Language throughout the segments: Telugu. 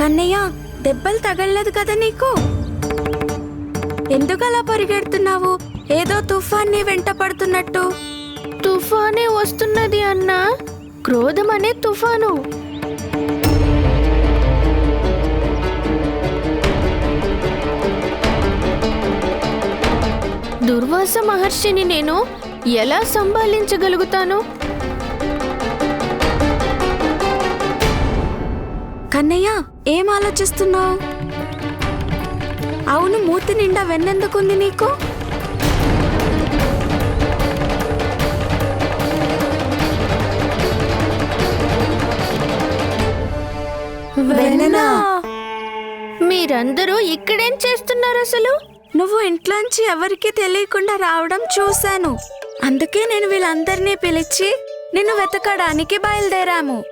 కన్నయ్య దెబ్బలు తగలలేదు కదా నీకు? ఎందుకు అలా పరిగెడుతున్నావు? ఏదో తుఫాన్ని వెంట పడుతున్నట్టు. తుఫానే వస్తున్నది అన్నా. క్రోధం అనే తుఫాను. దుర్వాస మహర్షిని నేను ఎలా సంభాళించగలుగుతాను కన్నయ్య ఏం ఆలోచిస్తున్నావు? అవును మూతి నిండా వెన్నెందుకుంది నీకు? వెన్నెనా? మీరందరూ ఇక్కడేం చేస్తున్నారు అసలు? నువ్వు ఇంట్లోంచి ఎవరికీ తెలియకుండా రావడం చూశాను. అందుకే నేను వీళ్ళందరినీ పిలిచి నిన్ను వెతకడానికి బయలుదేరాము.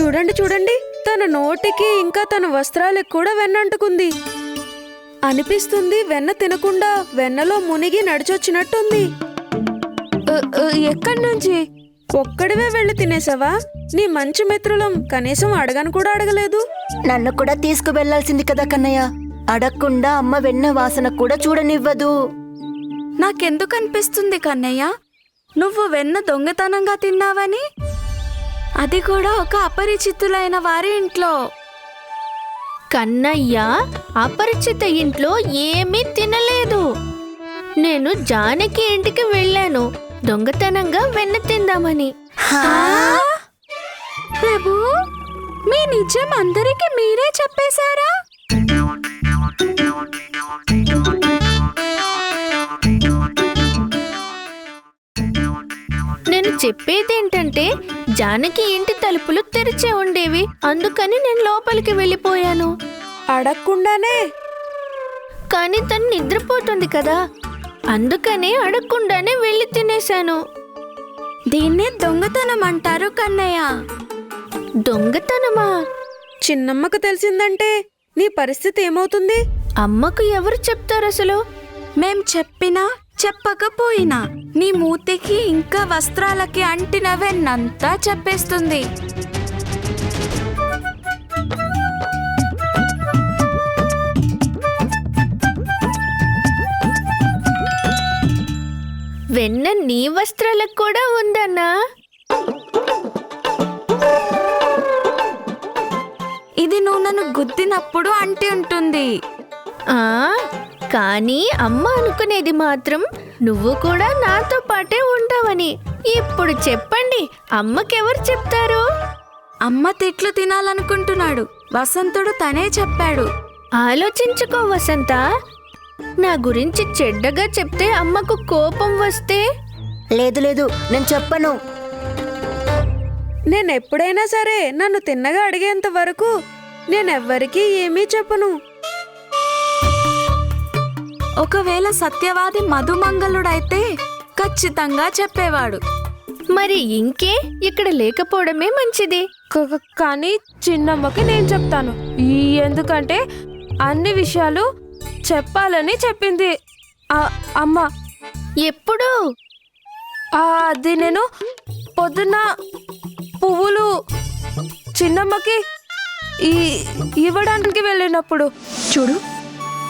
చూడండి చూడండి. తన నోటికి ఇంకా తన వస్త్రాలకు కూడా వెన్నంటుకుంది. అనిపిస్తుంది వెన్న తినకుండా వెన్నలో మునిగి నడిచొచ్చినట్టుంది. ఎక్కడి నుంచి? ఒక్కడివే వెళ్ళి తినేసావా? నీ మంచి మిత్రులం కనీసం అడగను కూడా అడగలేదు. నన్ను కూడా తీసుకువెళ్ళాల్సింది కదా కన్నయ్య. అడగకుండా అమ్మ వెన్న వాసన కూడా చూడనివ్వదు. నాకెందుకు అనిపిస్తుంది కన్నయ్య? నువ్వు వెన్న దొంగతనంగా తిన్నావని? అది కూడా ఒక అపరిచితులైన వారి ఇంట్లో. కన్నయ్య అపరిచిత ఇంట్లో ఏమీ తినలేదు. నేను జానకి ఇంటికి వెళ్ళాను. దొంగతనంగా వెన్న తిందామని. ప్రభు మీ నిజం అందరికీ మీరే చెప్పేశారా? చెప్పేదేంటంటే జానకి ఇంటి తలుపులు తెరిచే ఉండేవి. అందుకని నేను లోపలికి వెళ్ళిపోయాను. అడగకుండానే కానీ తను నిద్రపోతుంది కదా. అందుకనే అడగకుండానే వెళ్ళి తినేశాను. దీన్నే దొంగతనం అంటారు కన్నయ్య. దొంగతనమా? చిన్నమ్మకు తెలిసిందంటే నీ పరిస్థితి ఏమవుతుంది? అమ్మకు ఎవరు చెప్తారు అసలు మేం చెప్పినా చెప్పకపోయినా నీ మూతికి ఇంకా వస్త్రాలకి అంటిన వెన్నంతా చెప్పేస్తుంది. వెన్న నీ వస్త్రాలకు కూడా ఉందన్నా? ఇది నువ్వు నన్ను గుద్దినప్పుడు అంటి ఉంటుంది. ఆ కానీ అమ్మ అనుకునేది మాత్రం నువ్వు కూడా నాతో పాటే ఉంటావని. ఇప్పుడు చెప్పండి అమ్మకెవరు చెప్తారు? అమ్మ తిట్లు తినాలనుకుంటున్నాడు. వసంతుడు తనే చెప్పాడు. ఆలోచించుకో వసంత. నా గురించి చెడ్డగా చెప్తే అమ్మకు కోపం వస్తే? లేదు లేదు నేను చెప్పను. నేను ఎప్పుడైనా సరే నన్ను తిన్నగా అడిగేంత వరకు నేనెవ్వరికీ ఏమీ చెప్పను. ఒకవేళ సత్యవాది మధుమంగళుడైతే ఖచ్చితంగా చెప్పేవాడు. మరి ఇంకే ఇక్కడ లేకపోవడమే మంచిది. కానీ చిన్నమ్మకి నేను చెప్తాను. ఈ ఎందుకంటే అన్ని విషయాలు చెప్పాలని చెప్పింది. అమ్మ. ఎప్పుడు? ఆ, అది నేను పొద్దున్న పువ్వులు చిన్నమ్మకి ఈ ఇవ్వడానికి వెళ్ళినప్పుడు. చూడు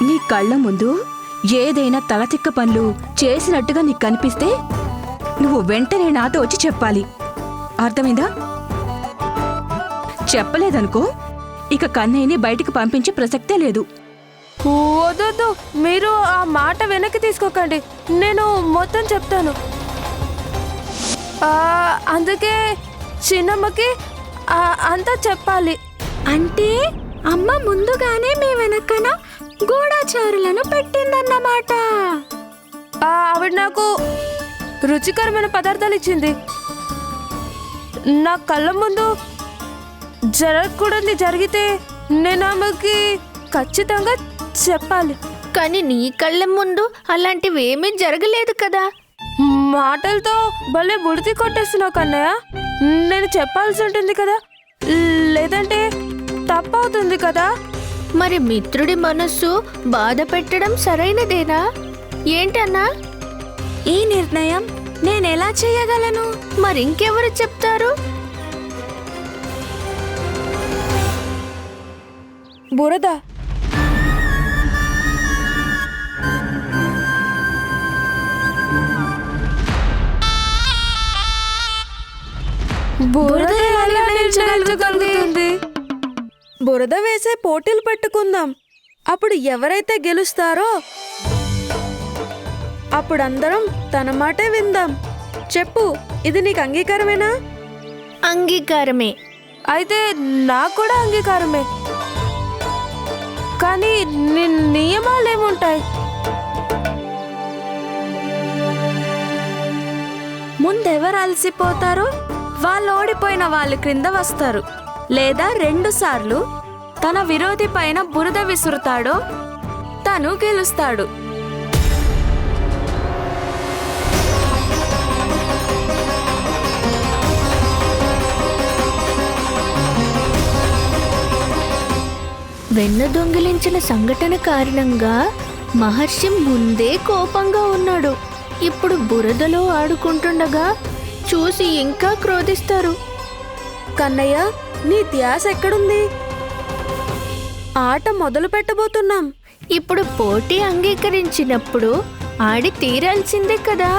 నీ కళ్ళ ముందు ఏదైనా తలతిక్క పనులు చేసినట్టుగా నీకు కనిపిస్తే నువ్వు వెంటనే నాతో వచ్చి చెప్పాలి. అర్థమైందా? చెప్పలేదనుకో ఇక కన్నయ్యని బయటికి పంపించే ప్రసక్తే లేదు. వద్దొద్దు. మీరు ఆ మాట వెనక్కి తీసుకోకండి. నేను మొత్తం చెప్తాను. ఆ, అందుకే చిన్నమ్మకి అంతా చెప్పాలి. అంటే అమ్మ ముందుగానే మీ వెనక్కన గూఢాచారులను పెట్టిందన్నమాట. ఆవిడ నాకు రుచికరమైన పదార్థాలు ఇచ్చింది. నా కళ్ళ ముందు జరగకూడదు జరిగితే నేను ఆమెకి ఖచ్చితంగా చెప్పాలి. కానీ నీ కళ్ళ ముందు అలాంటివి ఏమీ జరగలేదు కదా. మాటలతో భలే బుడితి కొట్టేస్తున్నావు కన్నయ్య. నేను చెప్పాల్సి ఉంటుంది కదా. లేదంటే తప్పవుతుంది కదా. మరి మిత్రుడి మనస్సు బాధ పెట్టడం సరైనదేనా? ఏంటన్నా? ఈ నిర్ణయం నేనెలా చేయగలను? మరింకెవరు చెప్తారు? బురద. బురద ఎలా నిల్చగలుగుతుంది బురద వేసే పోటీలు పెట్టుకుందాం. అప్పుడు ఎవరైతే గెలుస్తారో అప్పుడు అందరం తన మాటే విందాం. చెప్పు ఇది నీకు అంగీకారమేనా? అంగీకారమే. అయితే నాకు కూడా అంగీకారమే. కానీ నియమాలు ఏముంటాయి ముందెవరు అలసిపోతారో? వాళ్ళు ఓడిపోయిన వాళ్ళు క్రింద వస్తారు. లేదా రెండుసార్లు తన విరోధి పైన బురద విసురుతాడో తను గెలుస్తాడు. వెన్న దొంగిలించిన సంఘటన కారణంగా మహర్షి ముందే కోపంగా ఉన్నాడు. ఇప్పుడు బురదలో ఆడుకుంటుండగా చూసి ఇంకా క్రోధిస్తారు. కన్నయ్య నీ ధ్యాస ఎక్కడుంది? ఆట మొదలు పెట్టబోతున్నాం. ఇప్పుడు పోటీ అంగీకరించినప్పుడు ఆడి తీరాల్సిందే కదా.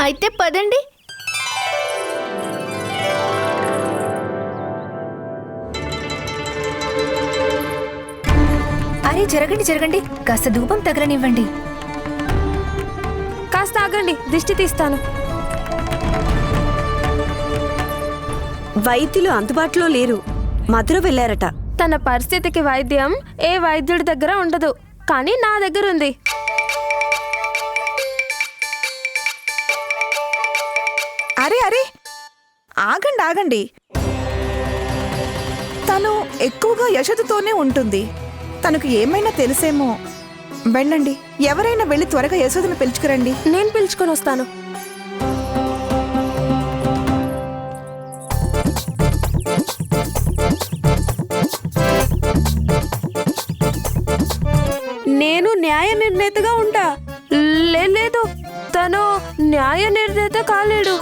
అయితే పదండి. అరే జరగండి జరగండి. కాస్త ధూపం తగలనివ్వండి. కాస్త ఆగండి దిష్టి తీస్తాను. వైద్యులు అందుబాటులో లేరు. మధుర వెళ్ళారట. తన పరిస్థితికి వైద్యం ఏ వైద్యుడి దగ్గర ఉండదు. కానీ నా దగ్గర ఉంది. అరే అరే. ఆగండి ఆగండి. తను ఎక్కువగా యశోదతోనే ఉంటుంది. తనకు ఏమైనా తెలిసేమో. వెళ్ళండి. ఎవరైనా వెళ్ళి త్వరగా యశోదను పిలుచుకురండి. నేను పిలుచుకొని వస్తాను. నిర్ణేత కాలేడు.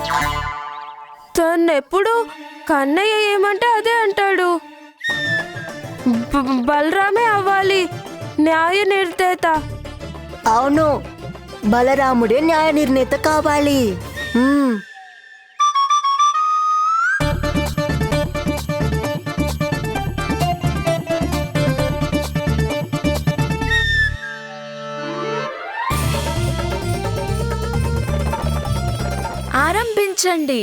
తను ఎప్పుడు కన్నయ్య ఏమంటే అదే అంటాడు. బలరామే అవ్వాలి. న్యాయ నిర్ణేత. అవును. బలరాముడే న్యాయ నిర్ణేత కావాలి. ఆరంభించండి.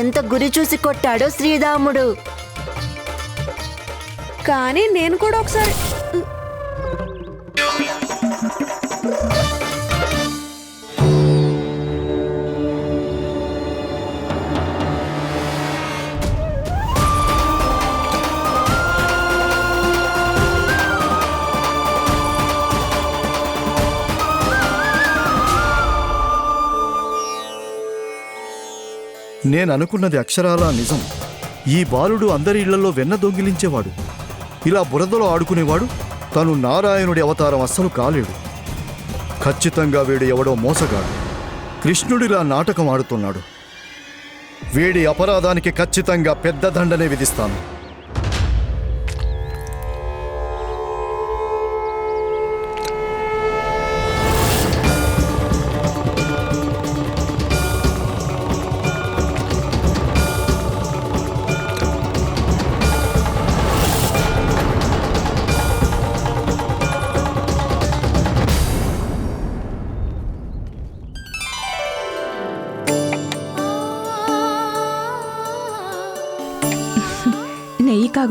ఎంత గురి చూసి కొట్టాడో శ్రీరాముడు. కానీ నేను కూడా ఒకసారి నేను అనుకున్నది అక్షరాలా నిజం. ఈ బాలుడు అందరి ఇళ్ళలో వెన్న దొంగిలించేవాడు. ఇలా బురదలో ఆడుకునేవాడు. తను నారాయణుడి అవతారం అస్సలు కాలేడు. ఖచ్చితంగా వీడు ఎవడో మోసగాడు. కృష్ణుడిలా నాటకం ఆడుతున్నాడు. వీడి అపరాధానికి ఖచ్చితంగా పెద్ద దండనే విధిస్తాను.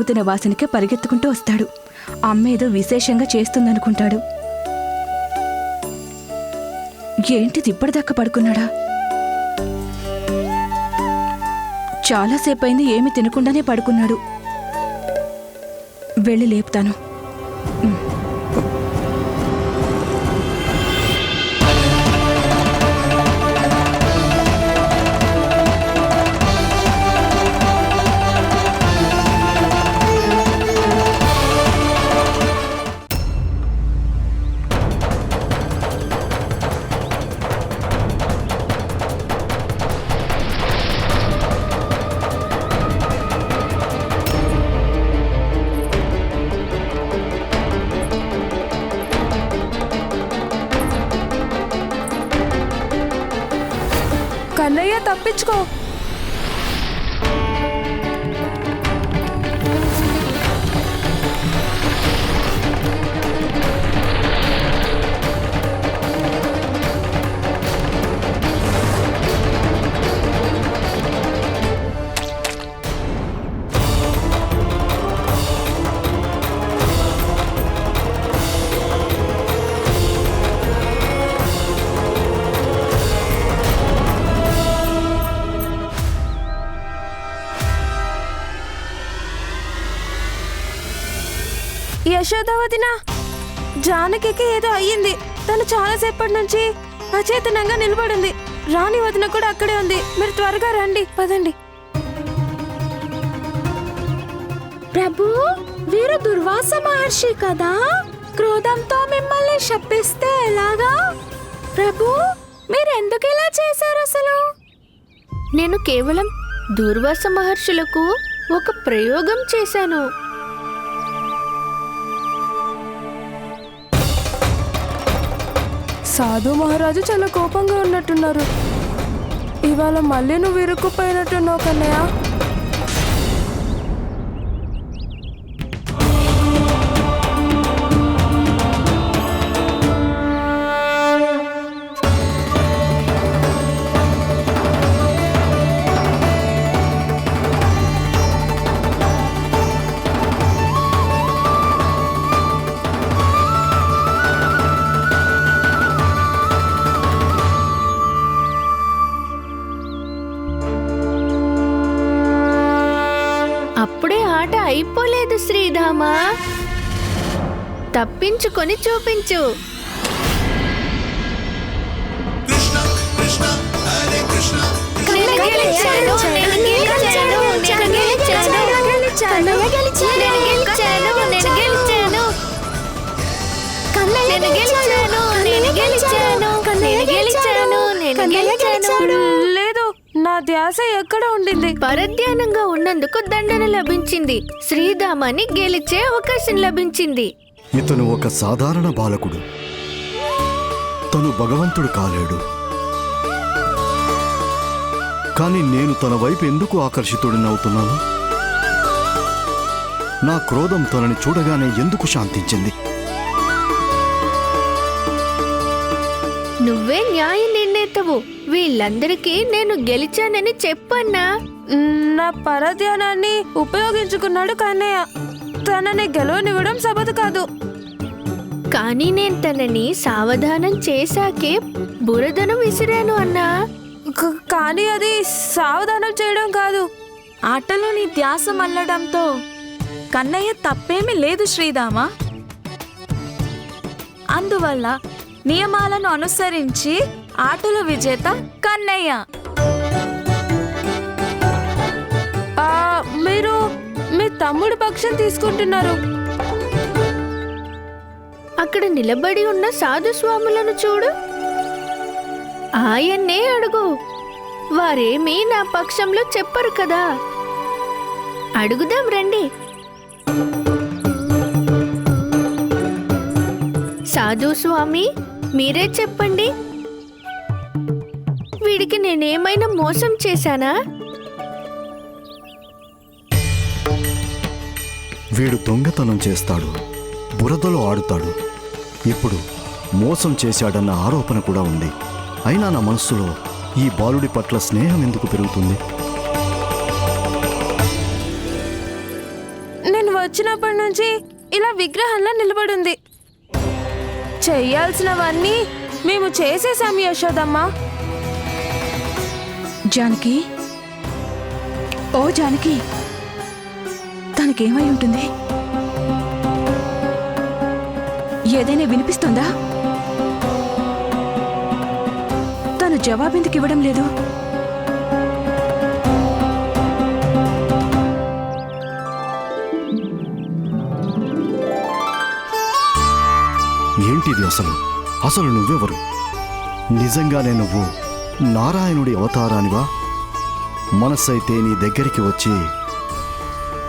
తాగుతున్న వాసనకే పరిగెత్తుకుంటూ వస్తాడు. అమ్మేదో విశేషంగా చేస్తుందనుకుంటాడు. ఏంటిది ఇప్పటిదాకా పడుకున్నాడా? చాలాసేపైంది ఏమి తినకుండానే పడుకున్నాడు. వెళ్ళి లేపుతాను. జానకికి ఏదో అయ్యింది. తను చాలాసేపటి నుంచి అచేతనంగా నిలబడింది. రాణి వదిన కూడా అక్కడే ఉంది. మీరు త్వరగా రండి. పదండి. ప్రభు వీరు దుర్వాస మహర్షి కదా? క్రోధంతో మిమ్మల్ని శపిస్తే ఎలాగా? ప్రభు మీరు ఎందుకు ఇలా చేశారు అసలు? నేను కేవలం దూర్వాస మహర్షులకు ఒక ప్రయోగం చేశాను. సాధు మహారాజు చాలా కోపంగా ఉన్నట్టున్నారు. ఇవాళ మళ్ళీ నువ్వు ఇరుక్కుపోయినట్టున్నావు కన్నయ్య. నేను గెలిచాను. లేదు నా ధ్యాస ఎక్కడ ఉండింది? పరధ్యానంగా ఉన్నందుకు దండన లభించింది. శ్రీధామాని గెలిచే అవకాశం లభించింది. ఇతను ఒక సాధారణ బాలకుడు. తను భగవంతుడు కాలేడు. కానీ నేను తన వైపు ఎందుకు ఆకర్షితుడినవుతున్నాను నా క్రోధం తనని చూడగానే ఎందుకు శాంతించింది? నువ్వే న్యాయ నిర్ణేతవు. వీళ్ళందరికీ నేను గెలిచానని చెప్పన్నా. నా పరధ్యానాన్ని ఉపయోగించుకున్నాడు కన్నయ్య. తనని గెలవనివ్వడం సబదు కాదు. కానీ నేను తనని సావధానం చేశాకే బురదను విసిరాను అన్నా. కానీ అది సావధానం చేయడం కాదు. ఆటలో నీ ధ్యాస మల్లడంతో కన్నయ్య తప్పేమీ లేదు శ్రీదామా అందువల్ల నియమాలను అనుసరించి ఆటల విజేత కన్నయ్య. మీరు తమ్ముడు పక్షం తీసుకుంటున్నారు. అక్కడ నిలబడి ఉన్న సాధు స్వాములను చూడు. ఆయన్నే అడుగు. వారేమీ నా పక్షంలో చెప్పరు కదా. అడుగుదాం రండి. సాధు స్వామి మీరే చెప్పండి. వీడికి నేనేమైనా మోసం చేశానా? వీడు దొంగతనం చేస్తాడు బురదలో ఆడుతాడు. ఇప్పుడు మోసం చేశాడన్న ఆరోపణ కూడా ఉంది. అయినా నా మనస్సులో ఈ బాలుడి పట్ల స్నేహం ఎందుకు పెరుగుతుంది? నేను వచ్చినప్పటి నుంచి ఇలా విగ్రహంలా నిలబడింది. చెయ్యాల్సినవన్నీ మేము చేసేసాం యశోదమ్మా. జానకి. ఓ జానకి. ఏమై ఉంటుంది? ఏదైనా వినిపిస్తుందా? తను జవాబెందుకు ఇవ్వడం లేదు? ఏంటిది అసలు? అసలు నువ్వెవరు? నిజంగానే నువ్వు నారాయణుడి అవతారానివా? మనస్సైతే నీ దగ్గరికి వచ్చి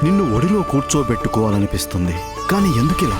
నిన్ను ఒడిలో కూర్చోబెట్టుకోవాలనిపిస్తుంది. కానీ ఎందుకిలా?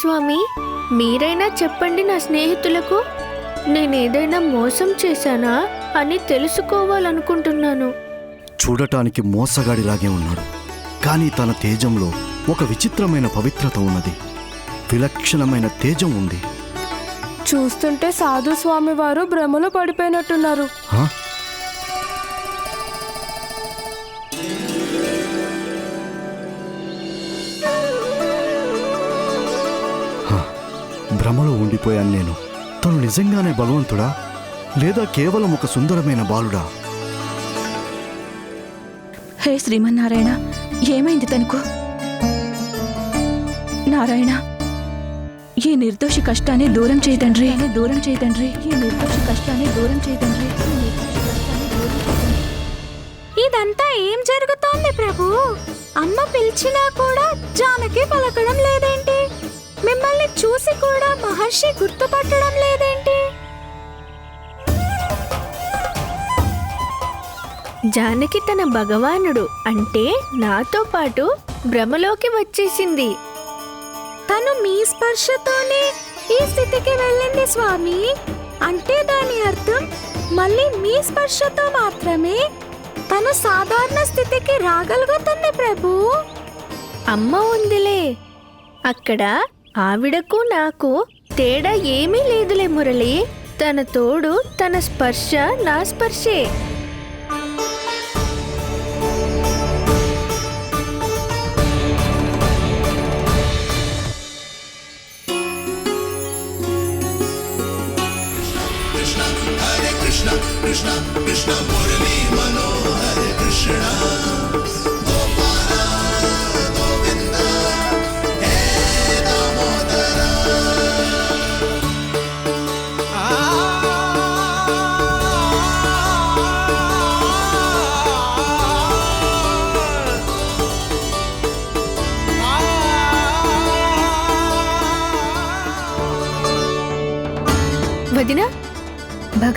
స్వామి మీరైనా చెప్పండి నా స్నేహితులకు. నేనేదైనా మోసం చేశానా అని తెలుసుకోవాలనుకుంటున్నాను. చూడటానికి మోసగాడిలాగే ఉన్నాడు. కానీ తన తేజంలో ఒక విచిత్రమైన పవిత్రత ఉన్నది. విలక్షణమైన తేజం ఉంది. చూస్తుంటే సాధు స్వామి వారు భ్రమలో పడిపోయినట్టున్నారు. ఉండిపోయాను నేను. తను నిజంగానే బలవంతుడా? లేదా కేవలం ఒక సుందరమైన బాలుడా? హే శ్రీమన్నారాయణ ఏమైంది తనకు? నారాయణ ఈ నిర్దోషి కష్టాన్ని దూరం చేయతండ్రి దూరం చేయతండ్రి ఈ నిర్దోషి కష్టాన్ని దూరం చేయతండ్రి ఇదంతా ఏం జరుగుతోంది ప్రభు? అమ్మ పిలిచినా కూడా జానకి పలకడం లేదేంటి? మిమ్మల్ని చూసి కూడా మహర్షి గుర్తుపట్టడం లేదేంటి? జానకి తన భగవానుడు అంటే నాతో పాటు భ్రమలోకి వచ్చేసింది. తను మీ స్పర్శతోనే ఈ స్థితికి వెళ్ళింది స్వామి. అంటే దాని అర్థం మళ్ళీ మీ స్పర్శతో మాత్రమే తను సాధారణ స్థితికి రాగలుగుతుంది ప్రభు. అమ్మ ఉందిలే. అక్కడ ఆవిడకు నాకు తేడా ఏమీ లేదులే మురళి. తన తోడు తన స్పర్శ నా స్పర్శే. వదిన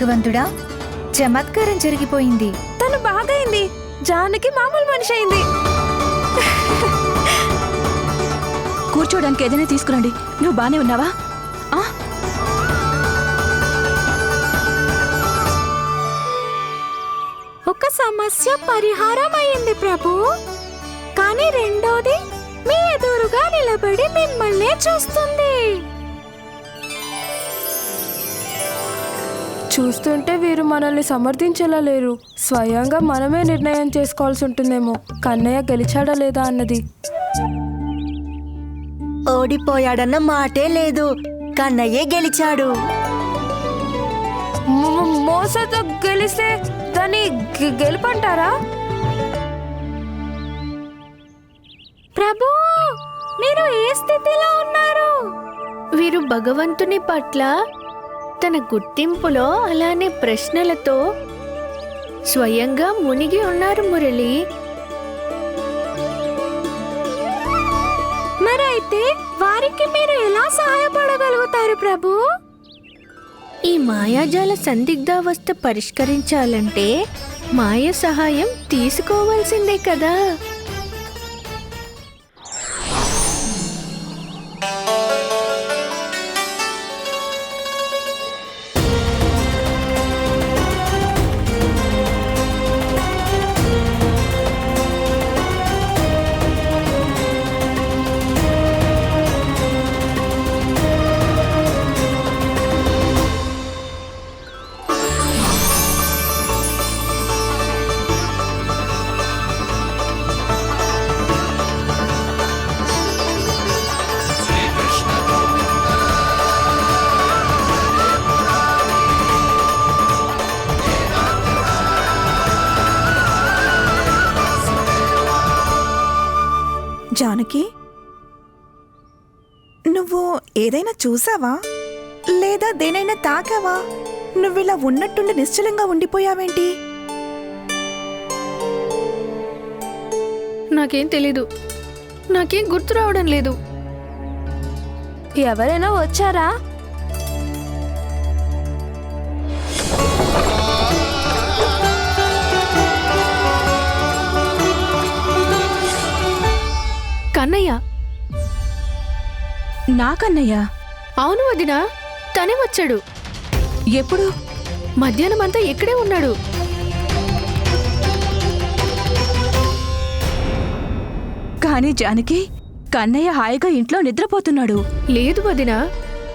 భగవంతుడా? చమత్కారం జరిగిపోయింది. తను బాగైంది జానకి మామూలు మనిషి అయింది. కూర్చోడానికి ఏదైనా తీసుకురండి. నువ్వు బానే ఉన్నావా? ఆ? ఒక సమస్య పరిహారం అయింది ప్రభు. కానీ రెండోది మీ ఎదురుగా నిలబడి మిమ్మల్నే చూస్తుంది. చూస్తుంటే వీరు మనల్ని సమర్థించేలా లేరు. స్వయంగా మనమే నిర్ణయం చేసుకోవాల్సి ఉంటుందేమో. కన్నయ్య గెలిచాడా లేదా అన్నది. ఓడిపోయాడన్న మాటే లేదు. కన్నయ్యే గెలిచాడు. మోసతో గెలిస్తే దాన్ని గెలుపంటారా? ప్రభు మీరు ఏ స్థితిలో ఉన్నారు? వీరు భగవంతుని పట్ల తన గుర్తింపులో అలానే ప్రశ్నలతో స్వయంగా మునిగి ఉన్నారు మురళి. మరైతే వారికి మీరు ఎలా సహాయపడగలుగుతారు ప్రభు? ఈ మాయాజాల సందిగ్ధావస్థ పరిష్కరించాలంటే మాయ సహాయం తీసుకోవాల్సిందే కదా. చూసావా? లేదా దేనైనా తాకావా? నువ్విలా ఉన్నట్టుండి నిశ్చలంగా ఉండిపోయావేంటి? నాకేం తెలీదు. నాకేం గుర్తు రావడం లేదు. ఎవరైనా వచ్చారా? కన్నయ్య. నాకన్నయ్యా అవును వదినా తనే వచ్చాడు. ఎప్పుడు? మధ్యాహ్నం అంతా ఇక్కడే ఉన్నాడు. కానీ జానకి కన్నయ్య హాయిగా ఇంట్లో నిద్రపోతున్నాడు. లేదు వదినా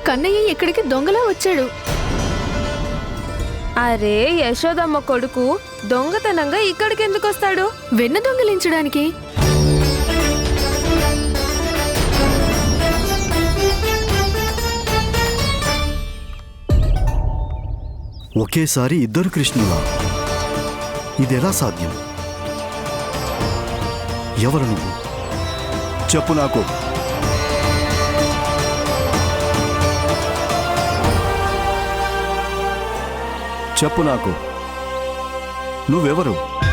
కన్నయ్య ఇక్కడికి దొంగలా వచ్చాడు. అరే యశోదమ్మ కొడుకు దొంగతనంగా ఇక్కడికి ఎందుకు వస్తాడు వెన్న దొంగిలించడానికి ఒకేసారి ఇద్దరు కృష్ణులా? ఇదెలా సాధ్యం? ఎవరు నువ్వు? చెప్పు నాకు. చెప్పు నాకు. నువ్వెవరు?